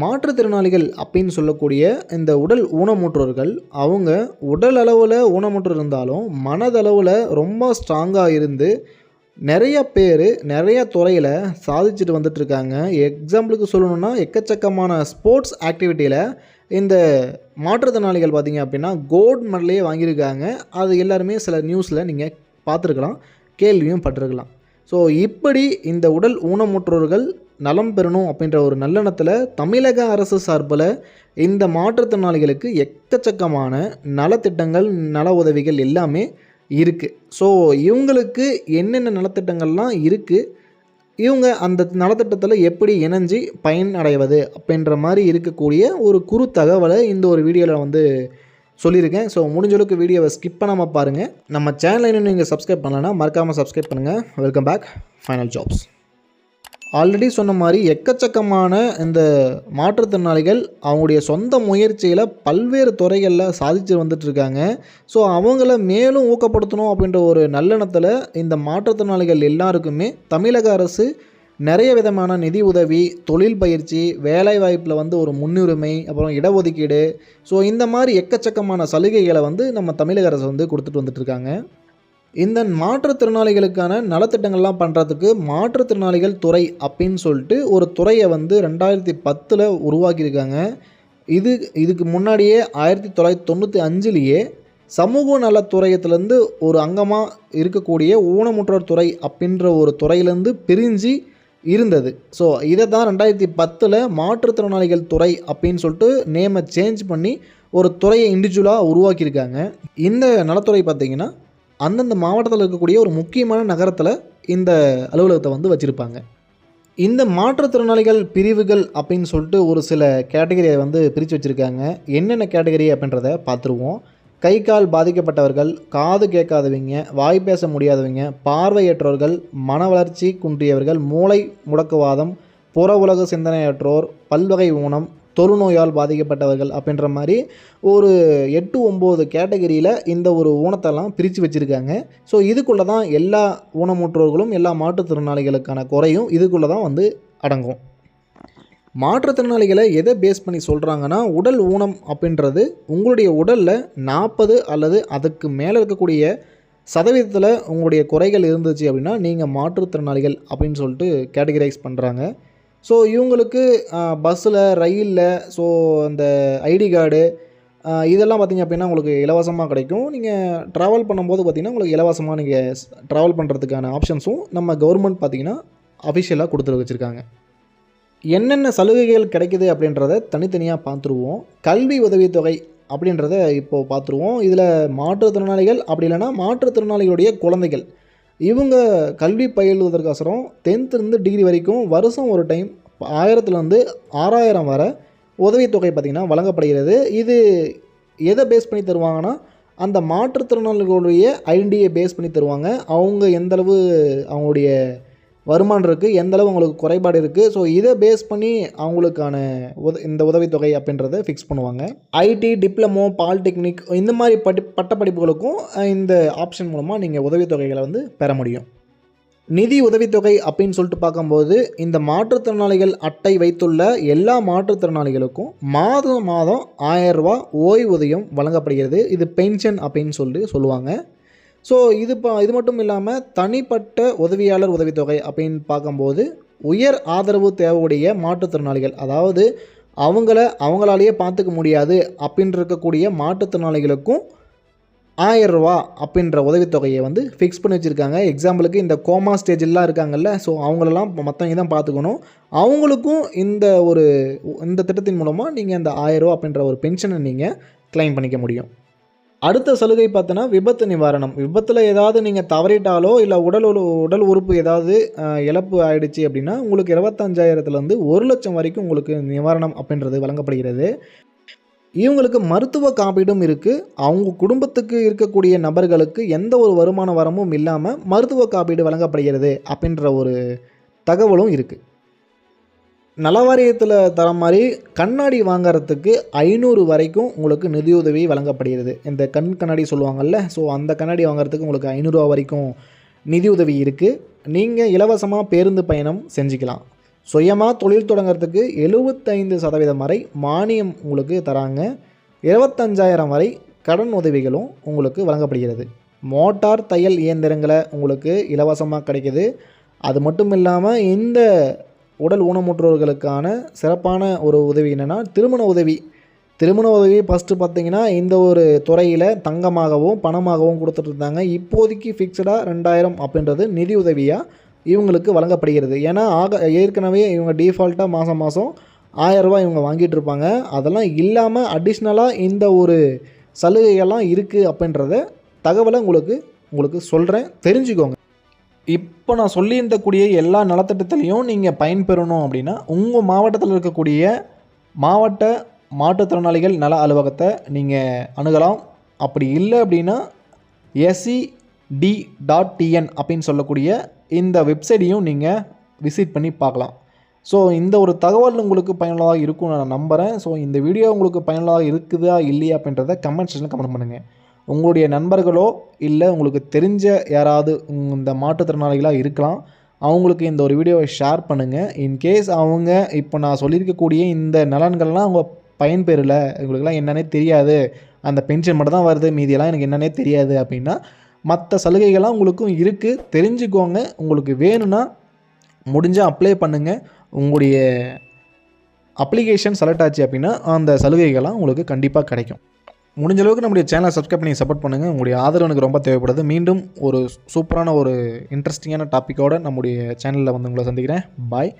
மாற்றுத்திறனாளிகள் அப்படின்னு சொல்லக்கூடிய இந்த உடல் ஊனமுற்றோர்கள் அவங்க உடல் அளவில் ஊனமுற்று இருந்தாலும் மனதளவில் ரொம்ப ஸ்ட்ராங்காக இருந்து நிறைய பேர் நிறைய துறையில் சாதிச்சுட்டு வந்துட்டுருக்காங்க. எக்ஸாம்பிளுக்கு சொல்லணுன்னா எக்கச்சக்கமான ஸ்போர்ட்ஸ் ஆக்டிவிட்டியில் இந்த மாற்றுத்திறனாளிகள் பார்த்தீங்க அப்படின்னா கோல்டு மெடலே வாங்கியிருக்காங்க. அது எல்லாருமே சில நியூஸில் நீங்கள் பார்த்துருக்கலாம் கேள்வியும் பட்டிருக்கலாம். ஸோ இப்படி இந்த உடல் ஊனமுற்றோர்கள் நலம் பெறணும் அப்படின்ற ஒரு நல்லெண்ணத்தில் தமிழக அரசு சார்பில் இந்த மாற்றுத்திறனாளிகளுக்கு எக்கச்சக்கமான நலத்திட்டங்கள் நல உதவிகள் எல்லாமே இருக்குது ஸோ இவங்களுக்கு என்னென்ன நலத்திட்டங்கள்லாம் இருக்குது இவங்க அந்த நலத்திட்டத்தில் எப்படி இணைஞ்சு பயன் அடைவது அப்படின்ற மாதிரி இருக்கக்கூடிய ஒரு குறு தகவலை இந்த ஒரு வீடியோவில் வந்து சொல்லியிருக்கேன். ஸோ முடிஞ்ச அளவுக்கு வீடியோவை ஸ்கிப் பண்ணாமல் பாருங்கள் நம்ம சேனலை இன்னும் நீங்கள் சப்ஸ்கிரைப் பண்ணலன்னா மறக்காமல் சப்ஸ்கிரைப் பண்ணுங்கள் welcome back final jobs already சொன்ன மாதிரி எக்கச்சக்கமான இந்த மாற்றுத்திறனாளிகள் அவங்களுடைய சொந்த முயற்சியில் பல்வேறு துறைகளில் சாதிச்சு வந்துட்டுருக்காங்க. ஸோ அவங்கள மேலும் ஊக்கப்படுத்தணும் அப்படின்ற ஒரு நல்லெண்ணத்தில் இந்த மாற்றுத்திறனாளிகள் எல்லாருக்குமே தமிழக அரசு நிறைய விதமான நிதி உதவி தொழில் பயிற்சி வேலைவாய்ப்பில் வந்து ஒரு முன்னுரிமை அப்புறம் இடஒதுக்கீடு. ஸோ இந்த மாதிரி எக்கச்சக்கமான சலுகைகளை வந்து நம்ம தமிழக அரசு வந்து கொடுத்துட்டு வந்துட்டுருக்காங்க. இந்த மாற்றுத்திறனாளிகளுக்கான நலத்திட்டங்கள்லாம் பண்ணுறதுக்கு மாற்றுத்திறனாளிகள் துறை அப்படின்னு சொல்லிட்டு ஒரு துறையை வந்து ரெண்டாயிரத்தி பத்தில் உருவாக்கியிருக்காங்க. இது இதுக்கு முன்னாடியே ஆயிரத்தி தொள்ளாயிரத்தி தொண்ணூற்றி அஞ்சுலேயே சமூக நலத்துறையத்துலேருந்து ஒரு அங்கமாக இருக்கக்கூடிய ஊனமுற்றோர் துறை அப்படின்ற ஒரு துறையிலேருந்து பிரிஞ்சு இருந்தது. ஸோ இதை தான் ரெண்டாயிரத்தி பத்தில் மாற்றுத்திறனாளிகள் துறை அப்படின்னு சொல்லிட்டு நேமை சேஞ்ச் பண்ணி ஒரு துறையை இண்டிவிஜுவலாக உருவாக்கியிருக்காங்க. இந்த நலத்துறை பார்த்திங்கன்னா அந்தந்த மாவட்டத்தில் இருக்கக்கூடிய ஒரு முக்கியமான நகரத்தில் இந்த அலுவலகத்தை வந்து வச்சுருப்பாங்க. இந்த மாற்றுத்திறனாளிகள் பிரிவுகள் அப்படின்னு சொல்லிட்டு ஒரு சில கேட்டகரியை வந்து பிரித்து வச்சுருக்காங்க. என்னென்ன கேட்டகரி அப்படின்றத பார்த்துருவோம். கை கால் பாதிக்கப்பட்டவர்கள் காது கேட்காதவங்க வாய் பேச முடியாதவங்க பார்வையற்றவர்கள் மன வளர்ச்சி குன்றியவர்கள் மூளை முடக்குவாதம் புற உலக சிந்தனையற்றோர் பல்வகை ஊனம் தொழுநோயால் பாதிக்கப்பட்டவர்கள் அப்படின்ற மாதிரி ஒரு எட்டு ஒம்பது கேட்டகரியில் இந்த ஒரு ஊனத்தெல்லாம் பிரித்து வச்சுருக்காங்க. ஸோ இதுக்குள்ளே தான் எல்லா ஊனமுற்றோர்களும் எல்லா மாற்றுத்திறனாளிகளுக்கான குறையும் இதுக்குள்ளே தான் வந்து அடங்கும். மாற்றுத்திறனாளிகளை எதை பேஸ் பண்ணி சொல்கிறாங்கன்னா உடல் ஊனம் அப்படின்றது உங்களுடைய உடலில் நாற்பது அல்லது அதுக்கு மேலே இருக்கக்கூடிய சதவீதத்தில் உங்களுடைய குறைகள் இருந்துச்சு அப்படின்னா நீங்கள் மாற்றுத்திறனாளிகள் அப்படின்னு சொல்லிட்டு கேட்டகரைஸ் பண்ணுறாங்க ஸோ இவங்களுக்கு பஸ்ஸில் ரயிலில் ஸோ அந்த ஐடி கார்டு இதெல்லாம் பார்த்திங்க அப்படின்னா உங்களுக்கு இலவசமாக கிடைக்கும். நீங்கள் ட்ராவல் பண்ணும்போது பார்த்திங்கன்னா உங்களுக்கு இலவசமாக நீங்கள் ட்ராவல் பண்ணுறதுக்கான ஆப்ஷன்ஸும் நம்ம கவர்மெண்ட் பார்த்திங்கன்னா அஃபிஷியலாக கொடுத்துட்டு வச்சுருக்காங்க. என்னென்ன சலுகைகள் கிடைக்குது அப்படின்றத தனித்தனியாக பார்த்துருவோம் கல்வி உதவித்தொகை அப்படின்றத இப்போது பார்த்துருவோம் இதில் மாற்றுத்திறனாளிகள் அப்படி இல்லைன்னா மாற்றுத்திறனாளிகளுடைய குழந்தைகள். இவங்க கல்வி பயிலுவதற்கோசரம் டென்த்துலேருந்து டிகிரி வரைக்கும் வருஷம் ஒரு டைம் ஆயிரத்துலேருந்து ஆறாயிரம் வர உதவித்தொகை பார்த்திங்கன்னா வழங்கப்படுகிறது. இது எதை பேஸ் பண்ணி தருவாங்கன்னா அந்த மாற்றுத்திறனாளிகளுடைய ஐடியை பேஸ் பண்ணி தருவாங்க. அவங்க எந்தளவு அவங்களுடைய வருமானம் இருக்குது எந்தளவு உங்களுக்கு குறைபாடு இருக்குது ஸோ இதை பேஸ் பண்ணி அவங்களுக்கான உத இந்த உதவித்தொகை அப்படின்றத ஃபிக்ஸ் பண்ணுவாங்க. ஐடி டிப்ளமோ பாலிடெக்னிக் இந்த மாதிரி படி பட்டப்படிப்புகளுக்கும் இந்த ஆப்ஷன் மூலமாக நீங்கள் உதவித்தொகைகளை வந்து பெற முடியும். நிதி உதவித்தொகை அப்படின்னு சொல்லிட்டு பார்க்கும்போது இந்த மாற்றுத்திறனாளிகள் அட்டை வைத்துள்ள எல்லா மாற்றுத்திறனாளிகளுக்கும் மாதம் மாதம் ஆயரூபா ஓய்வூதியம் வழங்கப்படுகிறது. இது பென்ஷன் அப்படின்னு சொல்லிட்டு சொல்லுவாங்க. ஸோ இது இப்போ இது மட்டும் இல்லாமல் தனிப்பட்ட உதவியாளர் உதவித்தொகை அப்படின்னு பார்க்கும்போது உயர் ஆதரவு தேவையுடைய மாற்றுத்திறனாளிகள் அதாவது அவங்கள அவங்களாலேயே பார்த்துக்க முடியாது அப்படின்னு இருக்கக்கூடிய மாற்றுத்திறனாளிகளுக்கும் ஆயிரம் அப்படின்ற உதவித்தொகையை வந்து ஃபிக்ஸ் பண்ணி வச்சுருக்காங்க. எக்ஸாம்பிளுக்கு இந்த கோமா ஸ்டேஜெல்லாம் இருக்காங்கல்ல ஸோ அவங்களெல்லாம் மற்றவங்க தான் பார்த்துக்கணும். அவங்களுக்கும் இந்த ஒரு இந்த திட்டத்தின் மூலமாக நீங்கள் அந்த ஆயிரரூவா அப்படின்ற ஒரு பென்ஷனை நீங்கள் கிளைம் பண்ணிக்க முடியும். அடுத்த சலுகை பார்த்தோன்னா விபத்து நிவாரணம். விபத்தில் ஏதாவது நீங்கள் தவறிட்டாலோ இல்லை உடல் உடல் உறுப்பு ஏதாவது இழப்பு ஆயிடுச்சு அப்படின்னா உங்களுக்கு இருபத்தஞ்சாயிரத்துலேருந்து ஒரு லட்சம் வரைக்கும் உங்களுக்கு நிவாரணம் அப்படின்றது வழங்கப்படுகிறது. இவங்களுக்கு மருத்துவ காப்பீடும் இருக்குது அவங்க குடும்பத்துக்கு இருக்கக்கூடிய நபர்களுக்கு எந்த ஒரு வருமான வரமும் இல்லாமல் மருத்துவ காப்பீடு வழங்கப்படுகிறது அப்படின்ற ஒரு தகவலும் இருக்குது நலவாரியத்தில் தர மாதிரி கண்ணாடி வாங்கிறதுக்கு ஐநூறு வரைக்கும் உங்களுக்கு நிதியுதவி வழங்கப்படுகிறது. இந்த கண் கண்ணாடி சொல்லுவாங்கள்ல ஸோ அந்த கண்ணாடி வாங்குறதுக்கு உங்களுக்கு ஐநூறுரூவா வரைக்கும் நிதியுதவி இருக்குது நீங்கள் இலவசமாக பேருந்து பயணம் செஞ்சுக்கலாம். சுயமாக தொழில் தொடங்குறதுக்கு எழுபத்தைந்து சதவீதம் வரை மானியம் உங்களுக்கு தராங்க. இருபத்தஞ்சாயிரம் வரை கடன் உதவிகளும் உங்களுக்கு வழங்கப்படுகிறது. மோட்டார் தையல் இயந்திரங்களை உங்களுக்கு இலவசமாக கிடைக்குது. அது மட்டும் இல்லாமல் இந்த உடல் ஊனமுற்றோர்களுக்கான சிறப்பான ஒரு உதவி என்னென்னா திருமண உதவி. திருமண உதவி ஃபஸ்ட்டு பார்த்தீங்கன்னா இந்த ஒரு துறையில் தங்கமாகவும் பணமாகவும் கொடுத்துட்டு இருந்தாங்க இப்போதைக்கு ஃபிக்ஸடாக ரெண்டாயிரம் அப்படின்றது நிதி உதவியாக இவங்களுக்கு வழங்கப்படுகிறது. ஏன்னா ஆக ஏற்கனவே இவங்க டிஃபால்ட்டாக மாதம் மாதம் ஆயரரூபா இவங்க வாங்கிட்டு இருப்பாங்க. அதெல்லாம் இல்லாமல் அடிஷ்னலாக இந்த ஒரு சலுகைகள்லாம் இருக்குது அப்படின்றத தகவலை உங்களுக்கு உங்களுக்கு சொல்கிறேன் தெரிஞ்சுக்கோங்க. இப்போ நான் சொல்லியிருந்தக்கூடிய எல்லா நலத்திட்டத்திலையும் நீங்கள் பயன்பெறணும் அப்படின்னா உங்கள் மாவட்டத்தில் இருக்கக்கூடிய மாவட்ட மாற்றுத்திறனாளிகள் நல அலுவலகத்தை நீங்கள் அணுகலாம். அப்படி இல்லை அப்படின்னா எஸ்சி டி டாட் டிஎன் அப்படின்னு சொல்லக்கூடிய இந்த வெப்சைட்டையும் நீங்கள் விசிட் பண்ணி பார்க்கலாம். ஸோ இந்த ஒரு தகவல் உங்களுக்கு பயனுள்ளதாக இருக்கும்னு நான் நம்புகிறேன் ஸோ இந்த வீடியோ உங்களுக்கு பயனுள்ளதாக இருக்குதா இல்லையா அப்படின்றத கமெண்ட் செக்ஷனில் கமெண்ட் பண்ணுங்கள் உங்களுடைய நண்பர்களோ இல்லை உங்களுக்கு தெரிஞ்ச யாராவது இந்த மாற்றுத்திறனாளிகளாக இருக்கலாம் அவங்களுக்கு இந்த ஒரு வீடியோவை ஷேர் பண்ணுங்கள் இன்கேஸ் அவங்க இப்போ நான் சொல்லியிருக்கக்கூடிய இந்த நலன்கள்லாம் அவங்க பயன்பெறல இவங்களுக்குலாம் என்னன்னே தெரியாது அந்த பென்ஷன் மட்டும் தான் வருது மீதியெல்லாம் எனக்கு என்னன்னே தெரியாது அப்படின்னா மற்ற சலுகைகள்லாம் உங்களுக்கும் இருக்குது தெரிஞ்சுக்கோங்க. உங்களுக்கு வேணும்னா முடிஞ்சால் அப்ளை பண்ணுங்கள் உங்களுடைய அப்ளிகேஷன் செலக்ட் ஆச்சு அப்படின்னா அந்த சலுகைகள்லாம் உங்களுக்கு கண்டிப்பாக கிடைக்கும். முடிஞ்ச அளவுக்கு நம்முடைய சேனலை சப்ஸ்கிரைப் பண்ணி சப்போர்ட் பண்ணுங்கள் உங்களுடைய ஆதரவு எனக்கு ரொம்ப தேவைப்படுது. மீண்டும் ஒரு சூப்பரான ஒரு இன்ட்ரெஸ்டிங்கான டாப்பிக்கோடு நம்முடைய சேனலில் வந்து உங்களை சந்திக்கிறேன். பாய்